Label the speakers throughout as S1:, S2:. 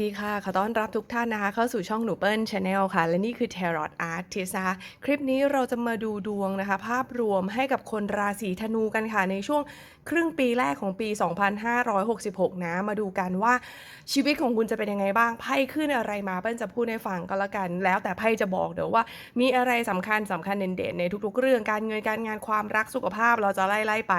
S1: ดีค่ะ ขอต้อนรับทุกท่านนะคะ เข้าสู่ช่องหนูเปิ้ลชาแนลค่ะ และนี่คือ Tarot Artist นะคะคลิปนี้เราจะมาดูดวงนะคะ ภาพรวมให้กับคนราศีธนูกันค่ะ ในช่วงครึ่งปีแรกของปี 2566 นะ มาดูกันว่าชีวิตของคุณจะเป็นยังไงบ้างไพ่ขึ้นอะไรมาเปิ้ลจะพูดให้ฟังก็แล้วกัน แล้วแต่ไพ่จะบอกเดี๋ยวว่า มีอะไรสำคัญสำคัญเด่นๆในทุก ๆ เรื่องการเงินการงานความรักสุขภาพเราจะไล่ๆไป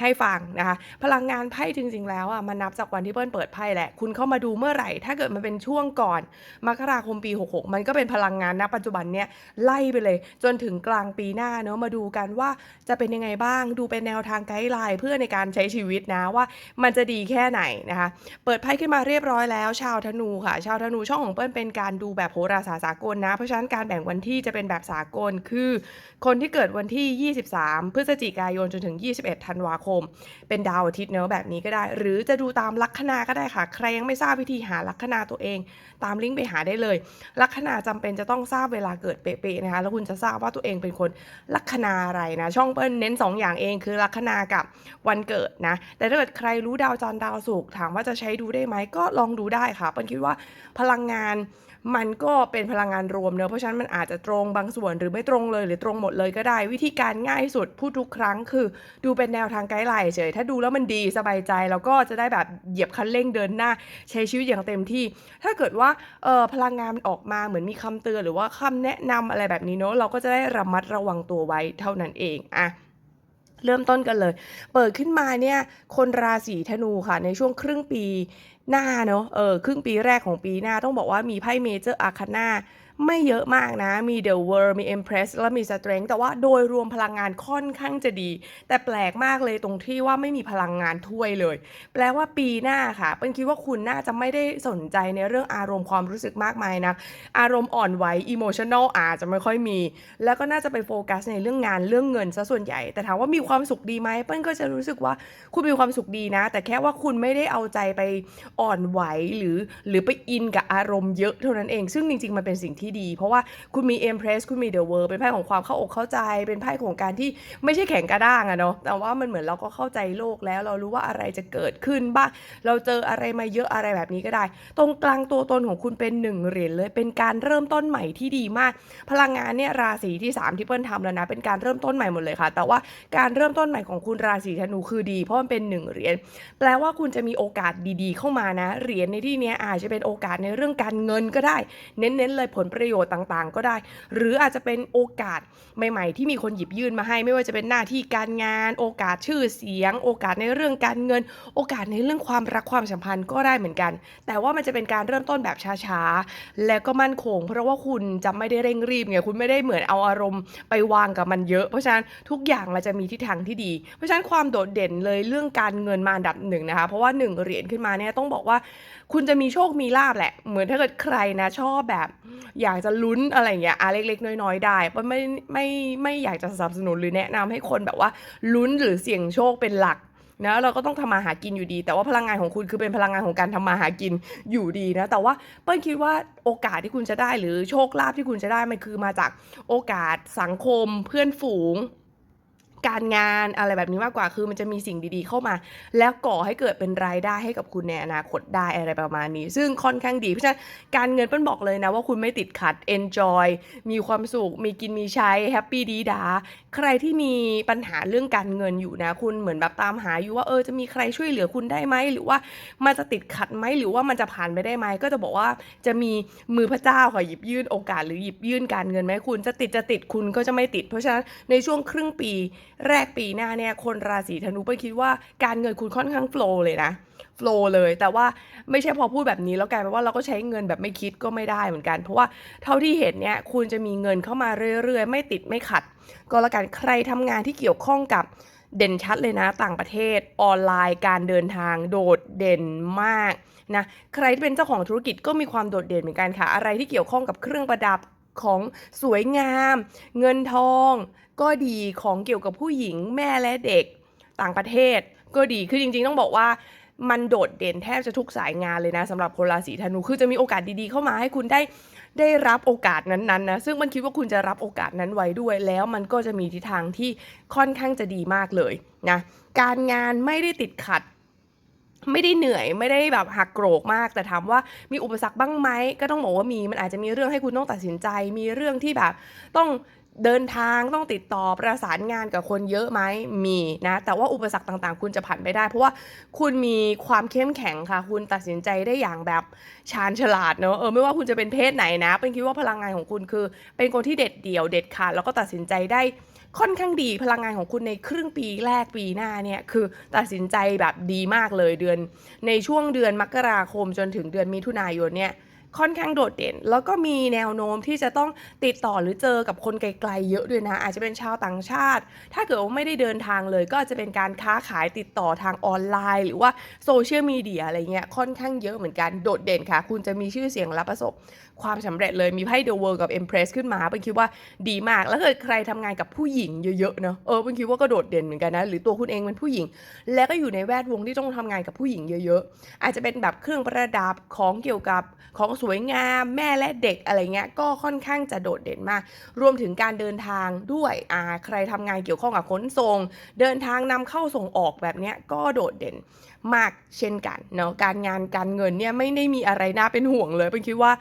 S1: ให้ฟังนะคะพลังงานไพ่จริงๆแล้วอะมันนับจากวันที่เปิ้ลเปิดไพ่แหละ คุณเข้ามาดูเมื่อไหร่ ถ้าเกิดมันเป็นช่วงก่อนมกราคมปี 66 มันก็เป็นพลังงานณปัจจุบันเนี้ยไล่ไปเลย จนถึงกลางปีหน้าเนอะมาดูกันว่าจะเป็นยังไงบ้าง ดูเป็นแนวทางไกด์ไลน์เพื่อในการใช้ชีวิตนะว่ามันจะดีแค่ไหนนะคะ เปิดไพ่ขึ้นมาเรียบร้อยแล้ว ชาวธนูค่ะ ชาวธนูช่องของเปิ้ลเป็นการดูแบบโหราศาสตร์สากลนะ เพราะฉะนั้นการแบ่งวันที่จะเป็นแบบสากลคือ คนที่เกิดวันที่ 23 พฤศจิกายนจนถึง 21 ธันวาคม เป็นดาวอาทิตย์เนอะแบบนี้ก็ได้ หรือจะดูตามลัคนาก็ได้ค่ะ ใครยังไม่ทราบวิธีหาลัคนาตัวเอง ตามลิงก์ไปหาได้เลย ลัคนาจำเป็นจะต้องทราบเวลาเกิดเป๊ะๆนะคะแล้วคุณจะทราบว่าตัวเองเป็นคนลัคนาอะไรนะช่องเปิ้ลเน้น2อย่างเองคือลัคนากับวันเกิดนะ แต่ถ้าเกิดใครรู้ดาวจันทร์ดาวศุกร์ถามว่าจะใช้ดูได้ไหมก็ลองดูได้ค่ะเปิ้ลคิดว่าพลังงานมันก็เป็นพลังงานรวมเนอะเพราะฉะนั้นมันอาจจะตรงบางส่วนหรือไม่ตรงเลยหรือตรงหมดเลยก็ได้ วิธีการง่ายสุดพูดทุกครั้งคือ ดูเป็นแนวทางไกด์ไลน์เฉยถ้าดูแล้วมันดีสบายใจแล้วก็จะได้แบบเหยียบคันเร่งเดินหน้า ใช้ชีวิตอย่างเต็มที่ ถ้าเกิดว่าเออพลังงานมันออกมาเหมือนมีคำเตือนหรือว่าคำแนะนำอะไรแบบนี้เนอะเราก็จะได้ระมัดระวังตัวไว้เท่านั้นเองอะ เริ่มต้นกันเลย เปิดขึ้นมาเนี่ย คนราศีธนูค่ะ ในช่วงครึ่งปีหน้าเนาะ เออ ครึ่งปีแรกของปีหน้าต้องบอกว่ามีไพ่เมเจอร์อาคาน่า ไม่เยอะมากนะ มี The World มี Empress แล้วมี Strength แต่ว่าโดยรวมพลังงานค่อนข้างจะดี แต่แปลกมากเลยตรงที่ว่าไม่มีพลังงานถ้วยเลย แปลว่าปีหน้าค่ะเป็นคิดว่าคุณน่าจะไม่ได้สนใจในเรื่องอารมณ์ความรู้สึกมากมายนะ อารมณ์อ่อนไหว emotional อาจจะไม่ค่อยมี แล้วก็น่าจะไปโฟกัสในเรื่องงานเรื่องเงินซะส่วนใหญ่ แต่ถามว่ามีความสุขดีไหมเปิ้ลก็จะรู้สึกว่าคุณมีความสุขดีนะ แต่แค่ว่าคุณไม่ได้เอาใจไปอ่อนไหวหรือหรือไปอินกับอารมณ์เยอะเท่านั้นเอง ซึ่งจริงๆมันเป็นสิ่งที่ดี เพราะว่าคุณมี Empress คุณมี The World เป็นไพ่ของความเข้าอกเข้าใจ เป็นไพ่ของการที่ไม่ใช่แข็งกระด้างอะเนาะแต่ว่ามันเหมือนเราก็เข้าใจโลกแล้ว เรารู้ว่าอะไรจะเกิดขึ้นบ้างเราเจออะไรมาเยอะอะไรแบบนี้ก็ได้ ตรงกลางตัวตนของคุณเป็นหนึ่งเหรียญเลยเป็นการเริ่มต้นใหม่ที่ดีมาก พลังงานเนี่ยราศีที่ 3 ที่เปิ้ลทำแล้วนะเป็นการเริ่มต้นใหม่หมดเลยค่ะ แต่ว่าการเริ่มต้นใหม่ของคุณราศีธนูคือดี เพราะมันเป็นหนึ่งเหรียญแปลว่าคุณจะมีโอกาสดีๆ เข้ามานะเหรียญในที่นี้อาจจะเป็นโอกาสในเรื่องการเงินก็ได้ เน้นๆเลยผลประโยชน์ต่างๆ ก็ได้ หรืออาจจะเป็นโอกาสใหม่ๆ ที่มีคนหยิบยื่นมาให้ ไม่ว่าจะเป็นหน้าที่การงาน โอกาสชื่อเสียง โอกาสในเรื่องการเงิน โอกาสในเรื่องความรักความสัมพันธ์ก็ได้เหมือนกัน แต่ว่ามันจะเป็นการเริ่มต้นแบบช้าๆ และก็มั่นคง เพราะว่าคุณจะไม่ได้เร่งรีบไงคุณไม่ได้เหมือนเอาอารมณ์ไปวางกับมันเยอะ เพราะฉะนั้นทุกอย่างมันจะมีทิศทางที่ดี เพราะฉะนั้นความโดดเด่นเลยเรื่องการเงินมาอันดับหนึ่งนะคะ เพราะว่าหนึ่งเหรียญขึ้นมาเนี่ยต้องบอกว่าคุณจะมีโชคมีลาบแหละ เหมือนถ้าเกิดใครนะชอบแบบ อยากจะลุ้นอะไรเงี้ยอะเล็ก ๆ น้อยๆได้เพราะไม่ไม่ไม่อยากจะสนับสนุนหรือแนะนำให้คนแบบว่าลุ้นหรือเสี่ยงโชคเป็นหลักนะเราก็ต้องทำมาหากินอยู่ดี แต่ว่าพลังงานของคุณคือเป็นพลังงานของการทำมาหากินอยู่ดีนะ แต่ว่าเปิ้ลคิดว่าโอกาสที่คุณจะได้หรือโชคลาภที่คุณจะได้มันคือมาจากโอกาสสังคมเพื่อนฝูง การงานอะไรแบบนี้มากกว่าคือมันจะมีสิ่งดีๆ เข้ามา แล้วก่อให้เกิดเป็นรายได้ให้กับคุณในอนาคตได้อะไรประมาณนี้ ซึ่งค่อนข้างดี เพราะฉะนั้นการเงินเปิ้ลบอกเลยนะว่าคุณไม่ติดขัด enjoy มีความสุข มีกินมีใช้ happy ดีดา ใครที่มีปัญหาเรื่องการเงินอยู่นะ คุณเหมือนแบบตามหาอยู่ว่าเออจะมีใครช่วยเหลือคุณได้ไหม หรือว่ามันจะติดขัดไหม หรือว่ามันจะผ่านไปได้ไหม ก็จะบอกว่าจะมีมือพระเจ้าค่ะหยิบยื่นโอกาสหรือหยิบยื่นการเงินไหมคุณ จะติดจะติดคุณก็จะไม่ติด เพราะฉะนั้นในช่วงครึ่งปีแรกปีหน้าเนี่ยคนราศีธนูเปิ้ลคิดว่าการเงินคุณค่อนข้างโฟล์เลยนะโฟล์เลย แต่ว่าไม่ใช่พอพูดแบบนี้แล้วกลายเป็นว่าเราก็ใช้เงินแบบไม่คิดก็ไม่ได้เหมือนกัน เพราะว่าเท่าที่เห็นเนี่ยคุณจะมีเงินเข้ามาเรื่อยๆ ไม่ติดไม่ขัด ก็แล้วกันใครทำงานที่เกี่ยวข้องกับเด่นชัดเลยนะต่างประเทศออนไลน์การเดินทางโดดเด่นมากนะใครที่เป็นเจ้าของธุรกิจก็มีความโดดเด่นเหมือนกันค่ะ อะไรที่เกี่ยวข้องกับเครื่องประดับ ของสวยงาม เงินทองก็ดีของเกี่ยวกับผู้หญิงแม่และเด็กต่างประเทศก็ดีคือจริงๆ ต้องบอกว่ามันโดดเด่นแทบจะทุกสายงานเลยนะสำหรับคนราศีธนูคือจะมีโอกาสดีๆเข้ามาให้คุณได้ได้รับโอกาสนั้นๆนะซึ่งมันคิดว่าคุณจะรับโอกาสนั้นไว้ด้วย แล้วมันก็จะมีทิศทางที่ค่อนข้างจะดีมากเลยนะการงานไม่ได้ติดขัด ไม่ได้เหนื่อยไม่ได้แบบหักโกรกมาก แต่ถามว่ามีอุปสรรคบ้างไหมก็ต้องบอกว่ามีมันอาจจะมีเรื่องให้คุณต้องตัดสินใจ มีเรื่องที่แบบต้องเดินทางต้องติดต่อประสานงานกับคนเยอะไหมมีนะแต่ว่าอุปสรรคต่างๆ คุณจะผ่านไปได้ เพราะว่าคุณมีความเข้มแข็งค่ะ คุณตัดสินใจได้อย่างแบบชาญฉลาดเนอะเออไม่ว่าคุณจะเป็นเพศไหนนะเป็นคิดว่าพลังงานของคุณคือ เป็นคนที่เด็ดเดี่ยวเด็ดขาดแล้วก็ตัดสินใจได้ ค่อนข้างดีพลังงานของคุณในครึ่งปีแรกปีหน้าเนี่ยคือตัดสินใจแบบดีมากเลยเดือน ในช่วงเดือนมกราคมจนถึงเดือนมิถุนายนเนี่ยค่อนข้างโดดเด่น แล้วก็มีแนวโน้มที่จะต้องติดต่อหรือเจอกับคนไกลๆเยอะด้วยนะ อาจจะเป็นชาวต่างชาติ ถ้าเกิดว่าไม่ได้เดินทางเลย ก็อาจจะเป็นการค้าขายติดต่อทางออนไลน์ หรือว่าโซเชียลมีเดียอะไรเงี้ยค่อนข้างเยอะเหมือนกันโดดเด่นค่ะ คุณจะมีชื่อเสียงและประสบ ความสำเร็จเลยมีไพ่ The World กับ Empress ขึ้นมาเป็นคิดว่าดีมาก แล้วเกิดใครทำงานกับผู้หญิงเยอะๆเนอะเออเป็นคิดว่าก็โดดเด่นเหมือนกันนะหรือตัวคุณเองเป็นผู้หญิง แล้วก็อยู่ในแวดวงที่ต้องทำงานกับผู้หญิงเยอะ ๆ อาจจะเป็นแบบเครื่องประดับของเกี่ยวกับของสวยงามแม่และเด็กอะไรเงี้ยก็ค่อนข้างจะโดดเด่นมาก รวมถึงการเดินทางด้วยอ่าใครทำงานเกี่ยวข้องกับขนส่ง เดินทางนำเข้าส่งออกแบบเนี้ยก็โดดเด่น มากเช่นกันเนาะการงานการเงินเนี่ยไม่ได้มีอะไรน่าเป็นห่วงเลยเป็นคิดว่า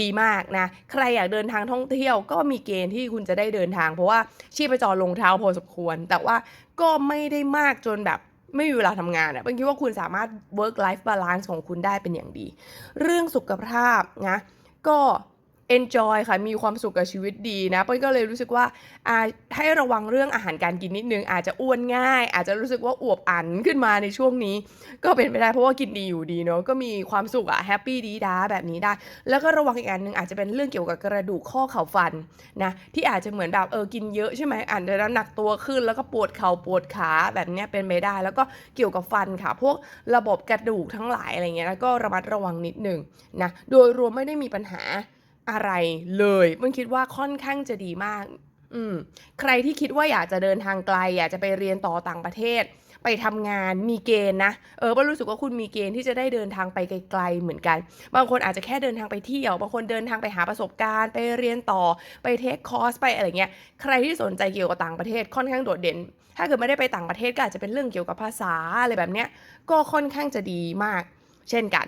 S1: ดีมากนะ ใครอยากเดินทางท่องเที่ยวก็มีเกณฑ์ที่คุณจะได้เดินทาง เพราะว่าชีพจรลงเท้าพอสมควร แต่ว่าก็ไม่ได้มากจนแบบไม่มีเวลาทำงานอะ่ะเป็นคิดว่าคุณสามารถ work life balance ของคุณได้เป็นอย่างดี เรื่องสุขภาพนะก็ enjoy ค่ะ มีความสุขกับชีวิตดีนะเปิ้ลก็เลยรู้สึกว่าให้ระวังเรื่องอาหารการกินนิดนึง อาจจะอ้วนง่าย อาจจะรู้สึกว่าอวบอันขึ้นมาในช่วงนี้ ก็เป็นไปได้เพราะว่ากินดีอยู่ดีเนาะก็มีความสุขอะแฮปปี้ดีด้าแบบนี้ได้ แล้วก็ระวังอีกอันหนึ่งอาจจะเป็นเรื่องเกี่ยวกับกระดูกข้อเข่าฟันนะที่อาจจะเหมือนแบบเออกินเยอะใช่ไหมอาจจะน้ำหนักตัวขึ้น แล้วก็ปวดเข่าปวดขาแบบเนี้ยเป็นไปได้ แล้วก็เกี่ยวกับฟันค่ะ พวกระบบกระดูกทั้งหลายอะไรเงี้ยแล้วก็ระมัดระวังนิดนึงนะโดยรวมไม่ได้มีปัญหา อะไรเลยมันคิดว่าค่อนข้างจะดีมาก อืม ใครที่คิดว่าอยากจะเดินทางไกล อยากจะไปเรียนต่อต่างประเทศ ไปทำงานมีเกณฑ์นะ เออเปิ้ลรู้สึกว่าคุณมีเกณฑ์ที่จะได้เดินทางไปไกลๆเหมือนกัน บางคนอาจจะแค่เดินทางไปเที่ยว บางคนเดินทางไปหาประสบการณ์ ไปเรียนต่อ ไปเทคคอร์สไปอะไรเงี้ย ใครที่สนใจเกี่ยวกับต่างประเทศค่อนข้างโดดเด่น ถ้าเกิดไม่ได้ไปต่างประเทศก็อาจจะเป็นเรื่องเกี่ยวกับภาษาอะไรแบบเนี้ย ก็ค่อนข้างจะดีมาก เช่นกัน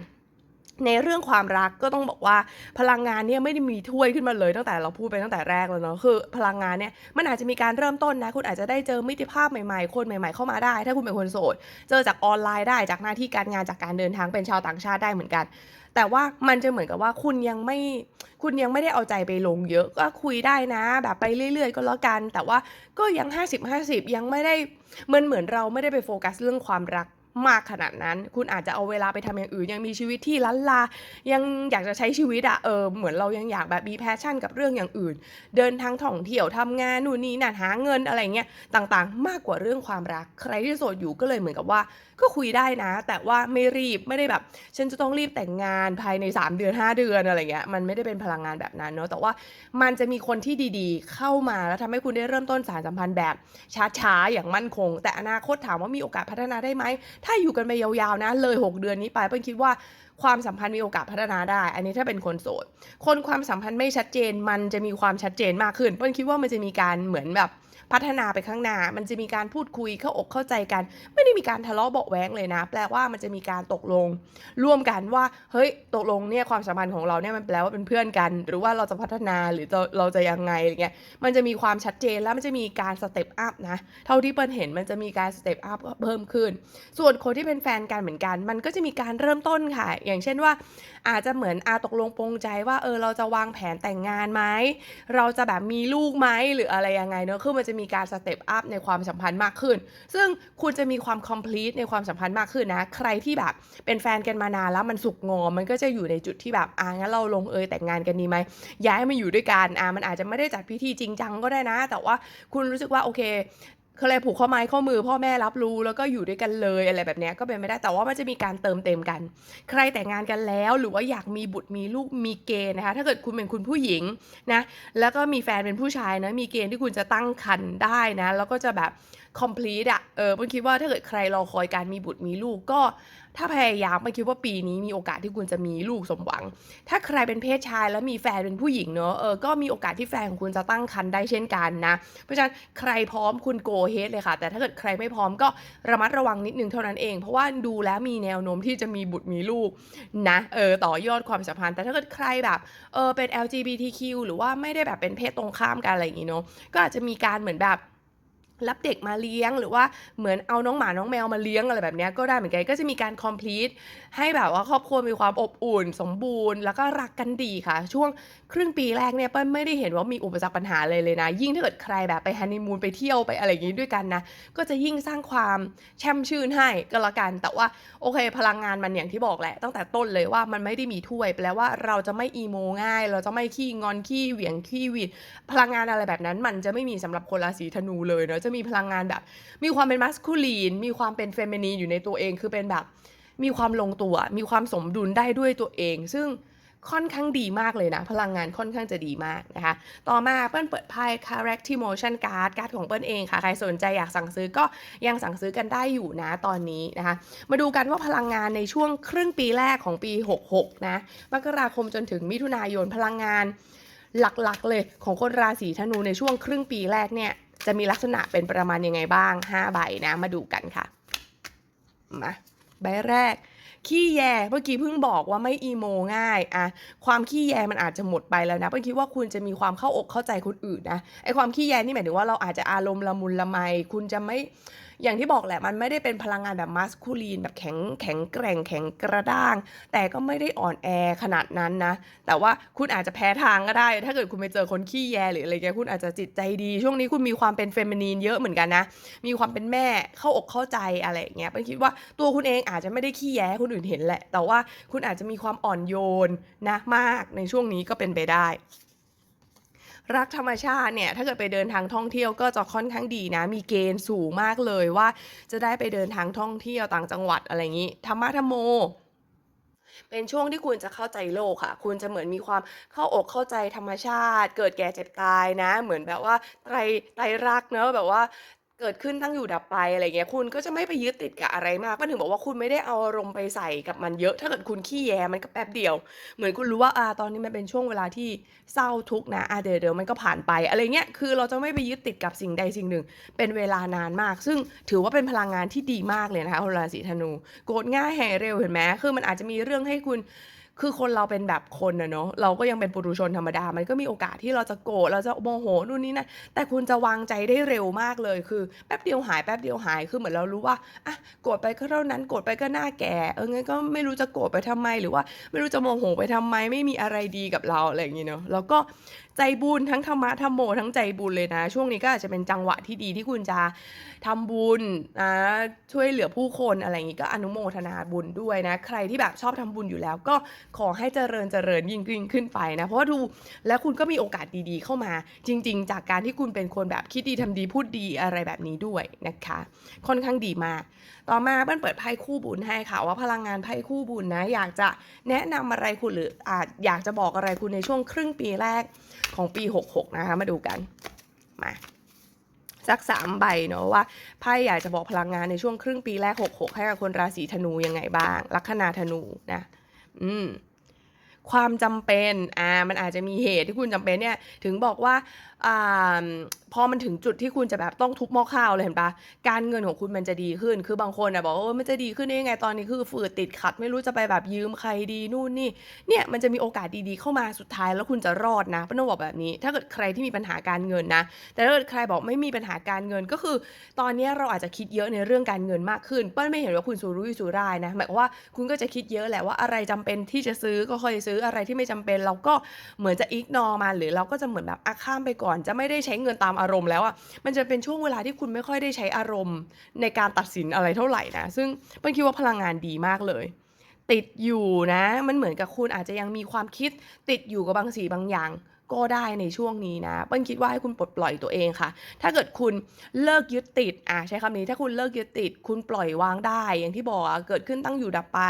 S1: ในเรื่องความรักก็ต้องบอกว่าพลังงานเนี่ยไม่ได้มีถ้วยขึ้นมาเลยตั้งแต่เราพูดไปตั้งแต่แรกแล้วเนาะคือ พลังงานเนี่ยมันอาจจะมีการเริ่มต้นนะ คุณอาจจะได้เจอมิตรภาพใหม่ๆ คนใหม่ๆเข้ามาได้ ถ้าคุณเป็นคนโสด เจอจากออนไลน์ได้จากหน้าที่การงานจากการเดินทางเป็นชาวต่างชาติได้เหมือนกัน แต่ว่ามันจะเหมือนกับว่าคุณยังไม่คุณยังไม่ได้เอาใจไปลงเยอะก็คุยได้นะ แบบไปเรื่อย ๆ ก็แล้วกัน แต่ว่าก็ยัง 50-50 ยังไม่ได้เหมือนเหมือนเราไม่ได้ไปโฟกัสเรื่องความรัก มากขนาดนั้น คุณอาจจะเอาเวลาไปทำอย่างอื่น ยังมีชีวิตที่ล้านลา ยังอยากจะใช้ชีวิตอะเออเหมือนเรายังอยากแบบมีแพชชั่นกับเรื่องอย่างอื่น เดินทางท่องเที่ยวทำงานนู่นนี่นั่นหาเงินอะไรเงี้ยต่างๆ มากกว่าเรื่องความรัก ใครที่โสดอยู่ก็เลยเหมือนกับว่า ก็คุยได้นะ แต่ว่าไม่รีบไม่ได้แบบ ฉันจะต้องรีบแต่งงานภายใน 3 เดือน 5 เดือนอะไรเงี้ยมันไม่ได้เป็นพลังงานแบบนั้นเนาะแต่ว่ามันจะมีคนที่ดีๆ เข้ามาแล้วทำให้คุณได้เริ่มต้นสารสัมพันธ์แบบช้าๆอย่างมั่นคง แต่อนาคตถามว่ามีโอกาสพัฒนาได้ไหมถ้าอยู่กันไปยาวๆนะ เลย 6 เดือนนี้ไปเปิ้ลคิดว่าความสัมพันธ์มีโอกาสพัฒนาได้ อันนี้ถ้าเป็นคนโสด คนความสัมพันธ์ไม่ชัดเจน มันจะมีความชัดเจนมากขึ้น เปิ้ลคิดว่ามันจะมีการเหมือนแบบ พัฒนาไปข้างหน้า มันจะมีการพูดคุยเข้าอกเข้าใจกัน ไม่ได้มีการทะเลาะเบาแว้งเลยนะ แปลว่ามันจะมีการตกลง ร่วมกันว่า เฮ้ย ตกลงเนี่ยความสัมพันธ์ของเราเนี่ยมันแปลว่าเป็นเพื่อนกัน หรือว่าเราจะพัฒนาหรือเราเราจะยังไงอะไรเงี้ย มันจะมีความชัดเจนแล้วมันจะมีการสเต็ปอัพนะ เท่าที่เปิ้ลเห็นมันจะมีการสเต็ปอัพเพิ่มขึ้น ส่วนคนที่เป็นแฟนกันเหมือนกัน มันก็จะมีการเริ่มต้นค่ะ อย่างเช่นว่า อาจจะเหมือนอาตกลงปรงใจว่าเออเราจะวางแผนแต่งงานไหม เราจะแบบมีลูกไหมหรืออะไรยังไงเนอะคือมันจะมีีการสเต็ปอัพในความสัมพันธ์มากขึ้น ซึ่งคุณจะมีความคอม plete ในความสัมพันธ์มากขึ้นนะ ใครที่แบบเป็นแฟนกันมานานแล้วมันสุกงอมมันก็จะอยู่ในจุดที่แบบอ่างั้นเราลงเอยแต่งงานกันดีไหมย้ายมาอยู่ด้วยกันอ่ามันอาจจะไม่ได้จัดพิธีจริงจังก็ได้นะ แต่ว่าคุณรู้สึกว่าโอเค เขาเลยผูกข้อไม้ข้อมือ พ่อแม่รับรู้แล้วก็อยู่ด้วยกันเลยอะไรแบบนี้ก็เป็นไม่ได้แต่ว่ามันจะมีการเติมเต็มกัน ใครแต่งงานกันแล้ว หรือว่าอยากมีบุตรมีลูกมีเกณฑ์นะคะ ถ้าเกิดคุณเป็นคุณผู้หญิงนะแล้วก็มีแฟนเป็นผู้ชายนะมีเกณฑ์ที่คุณจะตั้งครรภ์ได้นะแล้วก็จะแบบ complete อะเออผมคิดว่าถ้าเกิดใครรอคอยการมีบุตรมีลูกก็ ถ้าพยายามไม่คิดว่าปีนี้มีโอกาสที่คุณจะมีลูกสมหวัง ถ้าใครเป็นเพศชายแล้วมีแฟนเป็นผู้หญิงเนอะเออก็มีโอกาสที่แฟนของคุณจะตั้งครรภ์ได้เช่นกันนะ เพราะฉะนั้นใครพร้อมคุณโกเฮดเลยค่ะ แต่ถ้าเกิดใครไม่พร้อมก็ระมัดระวังนิดนึงเท่านั้นเอง เพราะว่าดูแล้วมีแนวโน้มที่จะมีบุตรมีลูกนะเออต่อยอดความสัมพันธ์ แต่ถ้าเกิดใครแบบเออเป็น LGBTQ หรือว่าไม่ได้แบบเป็นเพศตรงข้ามกันอะไรอย่างงี้เนาะก็อาจจะมีการเหมือนแบบ รับเด็กมาเลี้ยงหรือว่าเหมือนเอาน้องหมาน้องแมวมาเลี้ยงอะไรแบบนี้ก็ได้เหมือนกันก็จะมีการ complete ให้แบบว่าครอบครัวมีความอบอุ่น สมบูรณ์ แล้วก็รักกันดีค่ะ ช่วงครึ่งปีแรกเนี่ยเปิ้ลไม่ได้เห็นว่ามีอุปสรรคปัญหาเลยเลยนะ ยิ่งถ้าเกิดใครแบบไปฮันนีมูนไปเที่ยวไปอะไรอย่างงี้ด้วยกันนะ ก็จะยิ่งสร้างความแช่มชื่นให้ก็แล้วกัน แต่ว่าโอเค พลังงานมันอย่างที่บอกแหละ ตั้งแต่ต้นเลยว่ามันไม่ได้มีถ้วยแปลว่าเราจะไม่อีโมง่าย เราจะไม่ขี้งอนขี้เหวี่ยงขี้วิดพลังงานอะไรแบบนั้นมันจะไม่มีสำหรับคนราศีธนูเลยเนาะจะมีพลังงานแบบ มีความเป็นมัสคูลีน มีความเป็นเฟมินีนอยู่ในตัวเอง คือเป็นแบบ มีความลงตัว มีความสมดุลได้ด้วยตัวเอง ซึ่งค่อนข้างดีมากเลยนะ พลังงานค่อนข้างจะดีมากนะคะ ต่อมาเปิ้ลเปิดไพ่ Character Motion Card การ์ดของเปิ้ลเองค่ะ ใครสนใจอยากสั่งซื้อก็ยังสั่งซื้อกันได้อยู่นะตอนนี้นะคะ มาดูกันว่าพลังงานในช่วงครึ่งปีแรกของปี 66 นะ มกราคมจนถึงมิถุนายนพลังงานหลักๆเลยของคนราศีธนูในช่วงครึ่งปีแรกเนี่ย จะมีลักษณะเป็นประมาณยังไงบ้าง 5 ใบนะ มาดูกันค่ะ มาใบแรก ขี้แยเมื่อกี้เพิ่งบอกว่าไม่อีโมง่ายอะความขี้แยมันอาจจะหมดไปแล้วนะเพิ่งคิดว่าคุณจะมีความเข้าอกเข้าใจคนอื่นนะไอความขี้แยนี่หมายถึงว่าเราอาจจะอารมณ์ละมุนละไม คุณจะไม่ อย่างที่บอกแหละมันไม่ได้เป็นพลังงานแบบมัสคูลีนแบบแข็งแข็งแกร่งแข็งกระด้าง แต่ก็ไม่ได้อ่อนแอขนาดนั้นนะ แต่ว่าคุณอาจจะแพ้ทางก็ได้ ถ้าเกิดคุณไปเจอคนขี้แยหรืออะไรเงี้ยคุณอาจจะจิตใจดี ช่วงนี้คุณมีความเป็นเฟมินีนเยอะเหมือนกันนะ มีความเป็นแม่เข้าอกเข้าใจอะไรอย่างเงี้ยเป็นคิดว่าตัวคุณเองอาจจะไม่ได้ขี้แยคนอื่นเห็นแหละ แต่ว่าคุณอาจจะมีความอ่อนโยนนะมากในช่วงนี้ก็เป็นไปได้ รักธรรมชาติเนี่ยถ้าเกิดไปเดินทางท่องเที่ยวก็จะค่อนข้างดีนะ มีเกณฑ์สูงมากเลยว่า จะได้ไปเดินทางท่องเที่ยวต่างจังหวัดอะไรอย่างนี้ธรรมะธรรมโมเป็นช่วงที่คุณจะเข้าใจโลกค่ะ คุณจะเหมือนมีความเข้าอกเข้าใจธรรมชาติ เกิดแก่เจ็บตายนะ เหมือนแบบว่าไตรไตรรักเนอะแบบว่า เกิดขึ้นตั้งอยู่ดับไปอะไรเงี้ย คุณก็จะไม่ไปยึดติดกับอะไรมาก มันถึงบอกว่าคุณไม่ได้เอาอารมณ์ไปใส่กับมันเยอะ ถ้าเกิดคุณขี้แยมันก็แป๊บเดียว เหมือนคุณรู้ว่าอ่าตอนนี้มันเป็นช่วงเวลาที่เศร้าทุกข์นะอ่าเดี๋ยวเดี๋ยวมันก็ผ่านไปอะไรเงี้ย คือเราจะไม่ไปยึดติดกับสิ่งใดสิ่งหนึ่ง เป็นเวลานานมาก ซึ่งถือว่าเป็นพลังงานที่ดีมากเลยนะคะคนราศีธนู โกรธง่ายแห่เร็วเห็นไหมคือมันอาจจะมีเรื่องให้คุณ คือคนเราเป็นแบบคนนะเนาะเราก็ยังเป็นปุถุชนธรรมดา มันก็มีโอกาสที่เราจะโกรธเราจะโมโหนู่นนี่นั่นแต่คุณจะวางใจได้เร็วมากเลย คือแป๊บเดียวหายแป๊บเดียวหายคือเหมือนเรารู้ว่าอะโกรธไปก็เท่านั้นโกรธไปก็หน้าแก่เอองั้นก็ไม่รู้จะโกรธไปทำไมหรือว่า ไม่รู้จะโมโหไปทำไมไม่มีอะไรดีกับเราอะไรอย่างงี้เนาะแล้วก็ ใจบุญทั้งธรรมะธรรมโมทั้งใจบุญเลยนะ ช่วงนี้ก็อาจจะเป็นจังหวะที่ดีที่คุณจะทำบุญนะช่วยเหลือผู้คนอะไรอย่างงี้ก็อนุโมทนาบุญด้วยนะ ใครที่แบบชอบทำบุญอยู่แล้ว ก็ขอให้เจริญเจริญยิ่งยิ่งขึ้นไปนะ เพราะว่าดูแล้วคุณก็มีโอกาสดีๆ เข้ามา จริง ๆ จากการที่คุณเป็นคนแบบคิดดีทำดีพูดดีอะไรแบบนี้ด้วยนะคะ ค่อนข้างดีมากต่อมาเปิ้ลเปิดไพ่คู่บุญให้ค่ะ ว่าพลังงานไพ่คู่บุญนะ อยากจะแนะนำอะไรคุณหรืออาจอยากจะบอกอะไรคุณในช่วงครึ่งปีแรกของปี 66 นะคะ มาดูกัน มาสักสามใบเนาะว่าไพ่อยากจะบอกพลังงานในช่วงครึ่งปีแรก 66 ให้กับคนราศีธนูยังไงบ้าง ลัคนาธนูนะ อืม ความจำเป็น อ่า มันอาจจะมีเหตุที่คุณจำเป็นเนี่ย ถึงบอกว่า พอมันถึงจุดที่คุณจะแบบต้องทุบหม้อข้าวเลยเห็นปะการเงินของคุณมันจะดีขึ้น คือบางคนอะบอกว่ามันจะดีขึ้นได้ยังไงตอนนี้คือฝืดติดขัด ไม่รู้จะไปแบบยืมใครดีนู่นนี่ เนี่ยมันจะมีโอกาสดีๆเข้ามาสุดท้ายแล้วคุณจะรอดนะป้าต้องบอกแบบนี้ ถ้าเกิดใครที่มีปัญหาการเงินนะ แต่ถ้าเกิดใครบอกไม่มีปัญหาการเงินก็คือ ตอนนี้เราอาจจะคิดเยอะในเรื่องการเงินมากขึ้นเปิ้ลไม่เห็นว่าคุณสูรุ่ยสูร่ายนะหมายความว่าคุณก็จะคิดเยอะแหละว่าอะไรจำเป็นที่จะซื้อก็ค่อยซื้ออะไรที่ไม่จำเป็น เราก็เหมือนจะอิกนอมาหรือเราก็จะเหมือนแบบอาข้ามไปก่อนจะไม่ได้ใช้เงินตามอารมณ์แล้วอะมันจะเป็นช่วงเวลาที่คุณไม่ค่อยได้ใช้อารมณ์ ในการตัดสินอะไรเท่าไหร่นะซึ่งเพิ่งคิดว่าพลังงานดีมากเลย ติดอยู่นะ มันเหมือนกับคุณอาจจะยังมีความคิดติดอยู่กับบางสีบางอย่าง ก็ได้ในช่วงนี้นะเปิ้ลคิดว่าให้คุณปลดปล่อยตัวเองค่ะ ถ้าเกิดคุณเลิกยึดติดอะใช้คำนี้ถ้าคุณเลิกยึดติด คุณปล่อยวางได้ อย่างที่บอกเกิดขึ้นตั้งอยู่ดับไป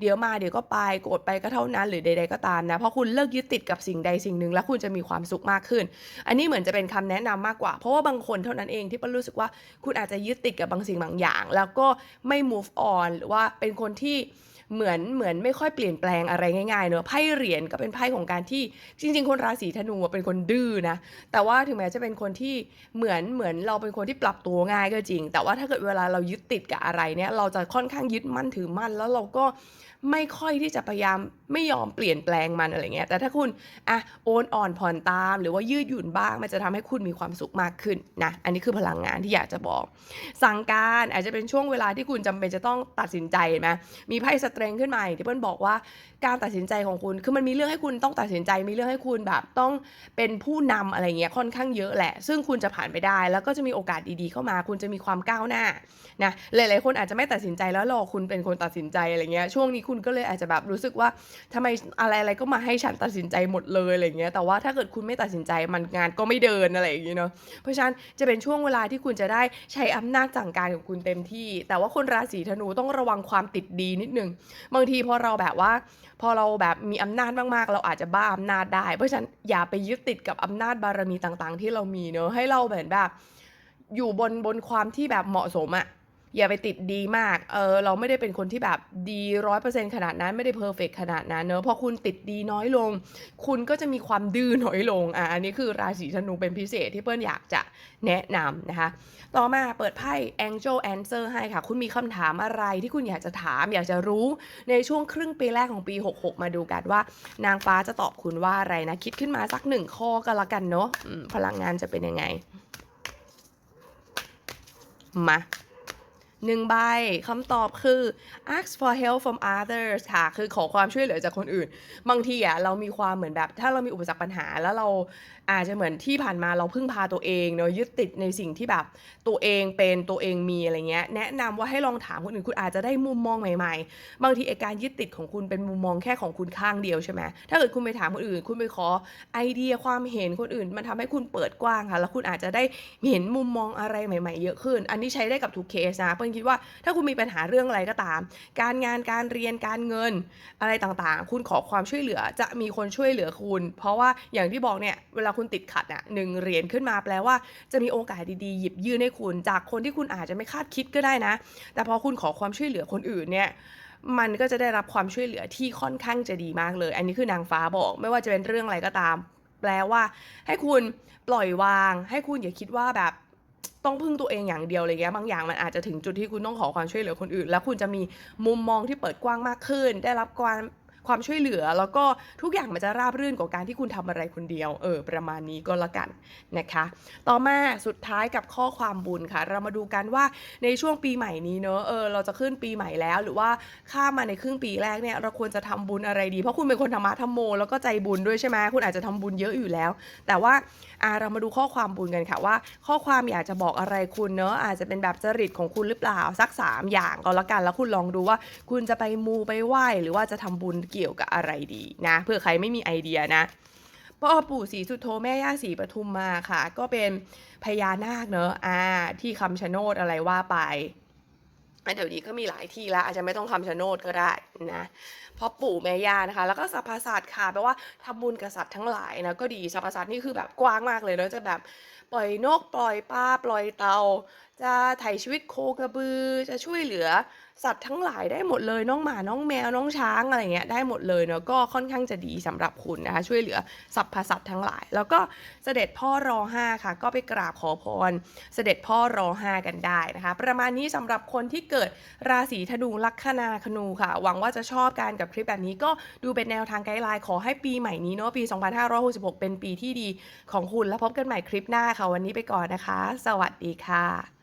S1: เดี๋ยวมาเดี๋ยวก็ไปโกรธไปก็เท่านั้น หรือใด ๆก็ตามนะเพราะคุณเลิกยึดติดกับสิ่งใดสิ่งหนึ่งแล้วคุณจะมีความสุขมากขึ้น อันนี้เหมือนจะเป็นคำแนะนำมากกว่า เพราะว่าบางคนเท่านั้นเองที่เปิ้ลรู้สึกว่าคุณอาจจะยึดติดกับบางสิ่งบางอย่าง แล้วก็ไม่ move on หรือว่าเป็นคนที่ เหมือนเหมือนไม่ค่อยเปลี่ยนแปลงอะไรง่ายๆเนอะไพ่เหรียญก็เป็นไพ่ของการที่จริง ๆ คนราศีธนูเป็นคนดื้อนะแต่ว่าถึงแม้จะเป็นคนที่เหมือนเหมือนเราเป็นคนที่ปรับตัวง่ายก็จริง แต่ว่าถ้าเกิดเวลาเรายึดติดกับอะไรเนี่ยเราจะค่อนข้างยึดมั่นถือมั่นแล้วเราก็ไม่ค่อยที่จะพยายามไม่ยอมเปลี่ยนแปลงมันอะไรเงี้ยแต่ถ้าคุณอะโอนอ่อนผ่อนตาม หรือว่ายืดหยุ่นบ้าง มันจะทำให้คุณมีความสุขมากขึ้นนะอันนี้คือพลังงานที่อยากจะบอก สั่งการอาจจะเป็นช่วงเวลาที่คุณจำเป็นจะต้องตัดสินใจไหมมีไพ่สเตรงขึ้นมาที่เปิ้ลบอกว่าการตัดสินใจของคุณคือมันมีเรื่องให้คุณต้องตัดสินใจมีเรื่องให้คุณแบบต้องเป็นผู้นำอะไรเงี้ยค่อนข้างเยอะแหละ ซึ่งคุณจะผ่านไปได้ แล้วก็จะมีโอกาสดีๆเข้ามา คุณจะมีความก้าวหน้านะหลายๆคนอาจจะไม่ตัดสินใจแล้วรอคุณเป็นคนตัดสินใจอะไรเงี้ยช่วงนี้คุณก็เลยอาจจะแบบรู้สึกว่าทำไมอะไรๆก็มาให้ฉันตัดสินใจหมดเลยอะไรเงี้ยแต่ว่าถ้าเกิดคุณไม่ตัดสินใจมันงานก็ไม่เดินอะไรอย่างเงี้ยเนาะเพราะฉะนั้นจะเป็นช่วงเวลาที่คุณจะได้ใช้อำนาจสั่งการของคุณเต็มที่ แต่ว่าคนราศีธนูต้องระวังความติดดีนิดนึงบางทีพอเราแบบว่า พอเราแบบมีอำนาจมากๆ เราอาจจะบ้าอำนาจได้ เพราะฉะนั้นอย่าไปยึดติดกับอำนาจบารมีต่างๆ ที่เรามีเนอะให้เราเหมือนแบบอยู่บนบนความที่แบบเหมาะสมอะ อย่าไปติดดีมาก เออเราไม่ได้เป็นคนที่แบบดีร้อยเปอร์เซ็นขนาดนั้นไม่ได้เพอร์เฟกขนาดนั้นเนอะพอคุณติดดีน้อยลง คุณก็จะมีความดื้อน้อยลงอะอันนี้คือราศีธนูเป็นพิเศษที่เปิ้ลอยากจะแนะนำนะคะ ต่อมาเปิดไพ่ Angel Answer ให้ค่ะ คุณมีคำถามอะไรที่คุณอยากจะถาม อยากจะรู้ในช่วงครึ่งปีแรกของปี 66 มาดูกันว่า นางฟ้าจะตอบคุณว่าอะไรนะ คิดขึ้นมาสักหนึ่งข้อก็แล้วกันเนาะพลังงานจะเป็นยังไง มา หนึ่งใบคำตอบคือ ask for help from others ค่ะ คือขอความช่วยเหลือจากคนอื่น บางทีอะเรามีความเหมือนแบบ ถ้าเรามีอุปสรรคปัญหาแล้วเรา อาจจะเหมือนที่ผ่านมาเราพึ่งพาตัวเองเนาะยึดติดในสิ่งที่แบบตัวเองเป็นตัวเองมีอะไรเงี้ย แนะนำว่าให้ลองถามคนอื่นคุณอาจจะได้มุมมองใหม่ๆ บางทีไอการยึดติดของคุณเป็นมุมมองแค่ของคุณข้างเดียวใช่ไหมถ้าเกิดคุณไปถามคนอื่น คุณไปขอไอเดียความเห็นคนอื่น มันทำให้คุณเปิดกว้างค่ะแล้วคุณอาจจะได้เห็นมุมมองอะไรใหม่ ๆ เยอะขึ้น อันนี้ใช้ได้กับทุกเคสนะเปิ้ลคิดว่าถ้าคุณมีปัญหาเรื่องอะไรก็ตาม การงานการเรียนการเงินอะไรต่างๆ คุณขอความช่วยเหลือจะมีคนช่วยเหลือคุณ เพราะว่าอย่างที่บอกเนี่ยเวลาคุณติดขัดอะหนึ่งเหรียญขึ้นมาแปลว่าจะมีโอกาสดีๆ หยิบยื่นให้คุณ จากคนที่คุณอาจจะไม่คาดคิดก็ได้นะ แต่พอคุณขอความช่วยเหลือคนอื่นเนี่ยมันก็จะได้รับความช่วยเหลือที่ค่อนข้างจะดีมากเลย อันนี้คือนางฟ้าบอก ไม่ว่าจะเป็นเรื่องอะไรก็ตาม แปลว่า ให้คุณปล่อยวาง ให้คุณอย่าคิดว่าแบบต้องพึ่งตัวเองอย่างเดียวอะไรเลยแกบางอย่างมันอาจจะถึงจุดที่คุณต้องขอความช่วยเหลือคนอื่น แล้วคุณจะมีมุมมองที่เปิดกว้างมากขึ้น ได้รับความ ความช่วยเหลือ แล้วก็ทุกอย่างมันจะราบรื่นกว่าการที่คุณทำอะไรคนเดียว เออ ประมาณนี้ก็แล้วกันนะคะ ต่อมาสุดท้ายกับข้อความบุญค่ะ เรามาดูกันว่าในช่วงปีใหม่นี้เนอะเออเราจะขึ้นปีใหม่แล้วหรือว่าข้ามมาในครึ่งปีแรกเนี่ยเราควรจะทำบุญอะไรดี เพราะคุณเป็นคนธรรมะธรรมโมแล้วก็ใจบุญด้วยใช่ไหมคุณอาจจะทำบุญเยอะอยู่แล้ว แต่ว่าอ่าเรามาดูข้อความบุญกันค่ะว่า ข้อความอยากจะบอกอะไรคุณเนอะอาจจะเป็นแบบจริตของคุณหรือเปล่าสัก 3 อย่างก็แล้วกันแล้วคุณลองดูว่า คุณจะไปมูไปไหว้หรือว่าจะทำบุญเกี่ยวกับอะไรดีนะเผื่อใครไม่มีไอเดียนะพ่อปู่ศรีสุโธแม่ย่าศรีปทุมมาค่ะ ก็เป็นพญานาคเนอะอ่าที่คำชะโนดอะไรว่าไปเดี๋ยวนี้ก็มีหลายที่แล้วอาจจะไม่ต้องคำชะโนดก็ได้นะพ่อปู่แม่ย่านะคะ แล้วก็สรรพสัตว์ค่ะแปลว่าทำบุญกับสัตว์ทั้งหลายนะก็ดีสรรพสัตว์นี่คือแบบกว้างมากเลยเนอะจะแบบปล่อยนกปล่อยปลาปล่อยเตา จะไถ่ชีวิตโคกระบือจะช่วยเหลือ สัตว์ทั้งหลายได้หมดเลยน้องหมาน้องแมวน้องช้างอะไรเงี้ยได้หมดเลยเนาะก็ค่อนข้างจะดีสำหรับคุณนะคะช่วยเหลือสรรพสัตว์ทั้งหลาย แล้วก็เสด็จพ่อรอห้าค่ะ ก็ไปกราบขอพร เสด็จพ่อรอห้ากันได้นะคะ ประมาณนี้สำหรับคนที่เกิดราศีธนูลัคนาคนูค่ะ หวังว่าจะชอบการกับคลิปแบบนี้ก็ดูเป็นแนวทางไกด์ไลน์ขอให้ปีใหม่นี้เนาะปี 2566 เป็นปีที่ดีของคุณแล้วพบกันใหม่คลิปหน้าค่ะวันนี้ไปก่อนนะคะ สวัสดีค่ะ